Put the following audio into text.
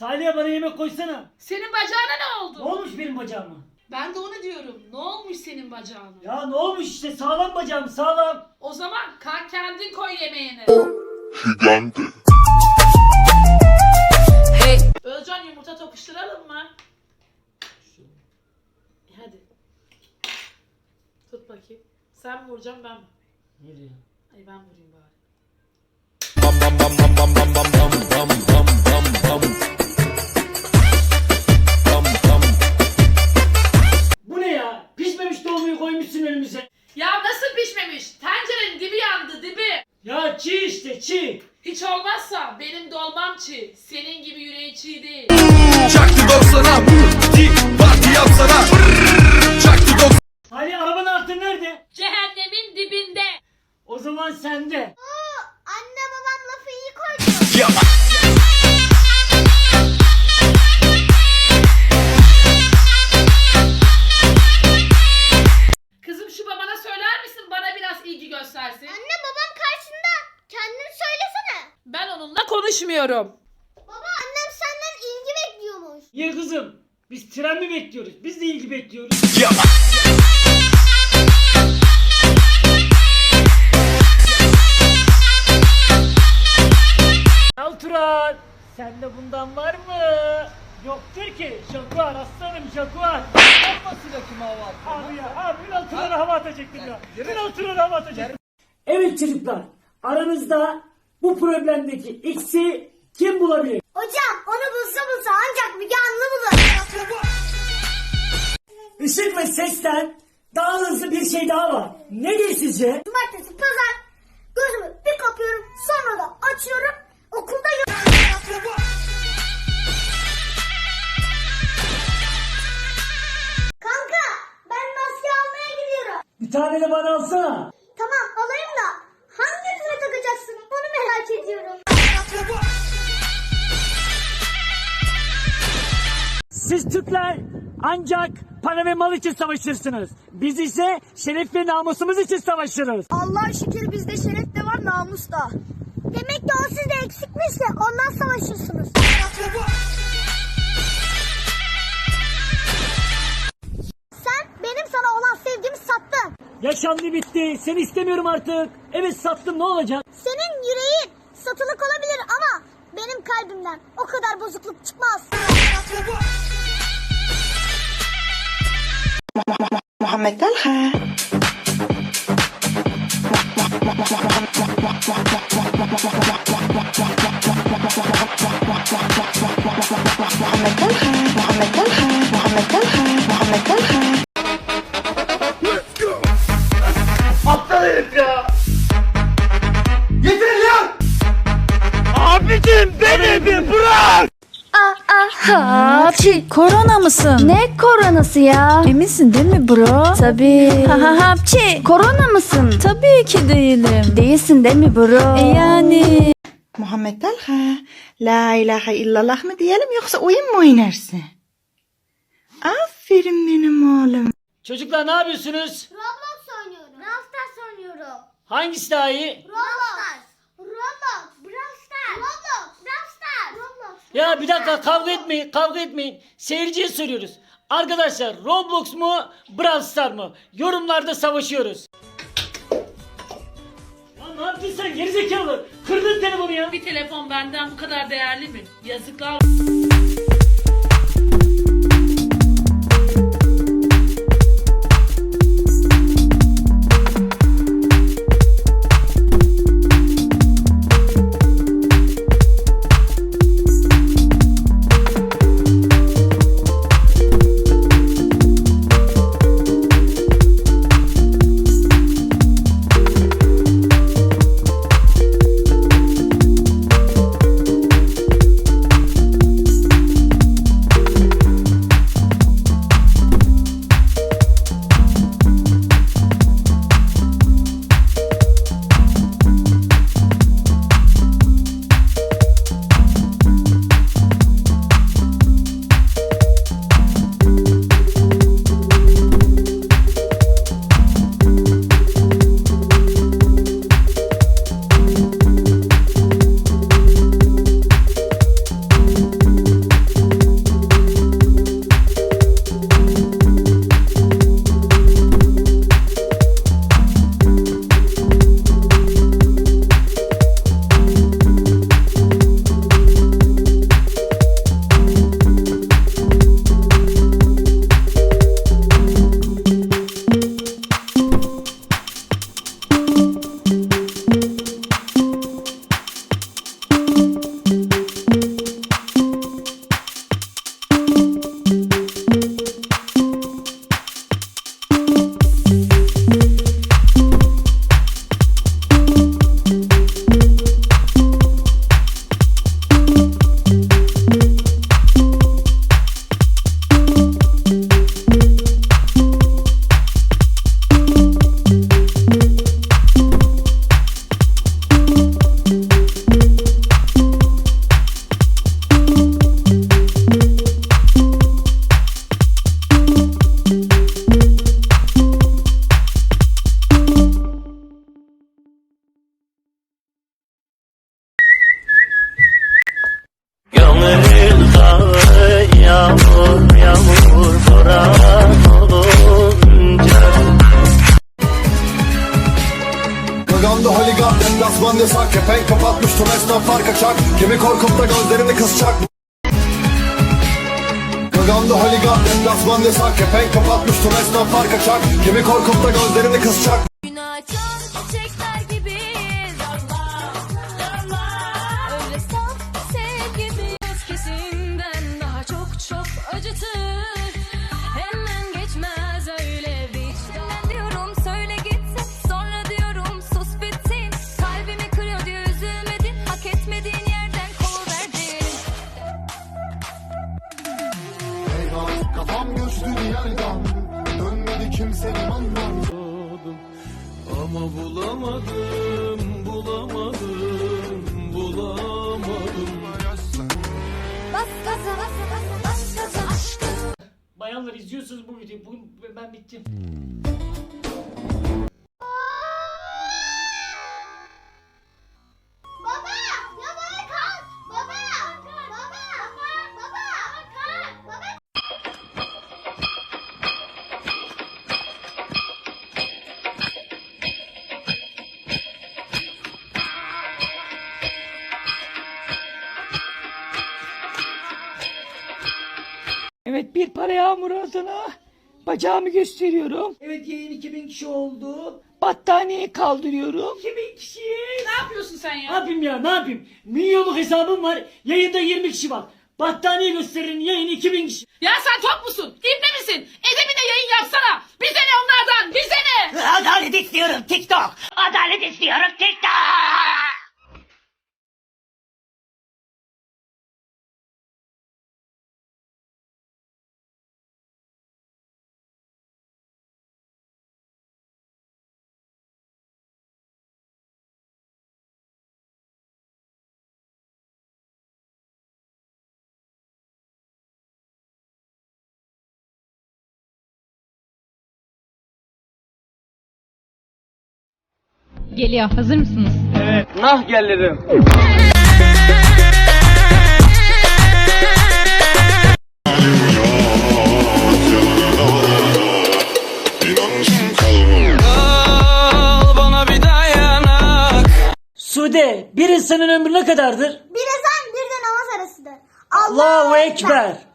Salih'e bana yemek koysana. Senin bacağına ne oldu? Ne olmuş benim bacağıma? Ben de onu diyorum. Ne olmuş senin bacağına? Ya ne olmuş işte sağlam bacağım sağlam. O zaman kalk kendin koy yemeğini. Gigante. Özcan yumurta tokuşturalım mı? E, Hadi. Tut bakayım. Sen mi vuracaksın ben mi? Nereye? Ay ben vurayım bari. Bu ne çiğ. Senin gibi yüreği çiğ değil. Çaktı 90'a Di parti yapsana Çaktı 90 Salih arabanın anahtarı nerede? Cehennemin dibinde. O zaman sende. Anne babam lafı iyi koydu. Ya Kızım şu babana söyler misin bana biraz ilgi göstersin? Anne babam karşında. Kendini söylesene. Ben onunla konuşmuyorum. Niye kızım? Biz tren mi bekliyoruz? Biz de ilgi bekliyoruz. Ya Alturan sende bundan var mı? Yoktur ki. Şakuar aslanım şakuar. Yapmasıyla kim hava atıyor? Abi ya abi Ünal Turan'a hava atacaktım ya. Ünal Turan'a hava atacaktım. Evet çocuklar aranızda bu problemdeki X'i kim bulabilir? Hocam bulsa bulsa ancak Müge Anlı bulur. Işık ve sesten daha hızlı bir şey daha var. Nedir sizce? Cumartesi pazar gözümü bir kapıyorum sonra da açıyorum okulda yok. Kanka ben maske almaya gidiyorum. Bir tane de bana alsana. Siz Türkler ancak para ve mal için savaşırsınız. Biz ise şeref ve namusumuz için savaşırız. Allah şükür bizde şeref de var namus da. Demek ki o sizde eksikmiş de ondan savaşırsınız. Sen benim sana olan sevgimi sattın. Yaşandı bitti. Seni istemiyorum artık. Evet sattım ne olacak? Senin yüreğin satılık olabilir ama benim kalbimden o kadar bozukluk çıkmaz. Muhammed Talha. Muhammed Talha. Muhammed Talha. Muhammed Talha. Muhammed Talha. Hapçi korona mısın? Ne koronası ya? Eminsin değil mi bro? Tabii. Ha ha hapçi korona mısın? Tabii ki değilim. Değilsin değil mi bro? E yani. Muhammed Talha La ilahe illallah mı diyelim yoksa oyun mu oynarsın? Aferin benim oğlum. Çocuklar ne yapıyorsunuz? Roblox oynuyorum. Brawl Stars oynuyorum. Hangisi daha iyi? Roblox. Brawl Stars. Roblox. Brawl Stars. Roblox. Ya bir dakika kavga etmeyin kavga etmeyin. Seyirciye soruyoruz. Arkadaşlar Roblox mu Brawl Star mı? Yorumlarda savaşıyoruz. Ya ne yaptın sen gerizekalı? Kırdın telefonu ya. Bir telefon benden bu kadar değerli mi? Yazıklar Ömrün dağı yağmur yağmur Boran olunca. Gagamda holiga deplasman yasak kapatmış tüm esnaf fark açak Kimi korkup da gözlerini kısacak? Gagamda holiga deplasman yasak Kepenk kapatmış tüm esnaf fark açak korkup da gözlerini kısacak? Dönmedi kimse limandan Ama bulamadım, bulamadım, bulamadım Bas gaza bas bas bas gaza aşkım Bayanlar izliyorsunuz bu videoyu. Bugün ben bittim. Evet bir para yağmuru adına bacağımı gösteriyorum. Evet yayın 2000 kişi oldu. Battaniyeyi kaldırıyorum. 2000 kişi. Ne yapıyorsun sen Ne ya? yapayım ya ne yapayım? Milyonluk hesabım var. Yayında 20 kişi var. Battaniye gösterin yayın 2000 kişi. Ya sen top musun? İbne misin? Edebine yayın yapsana. Bize ne onlardan? Bize ne? Adalet istiyorum TikTok. Adalet istiyorum TikTok. Geliyor. Hazır mısınız? Nah gelirim. Al bana bir dayanak Sude bir insanın ömrü ne kadardır? Bir ezan bir de namaz arasıdır. Allahu Ekber.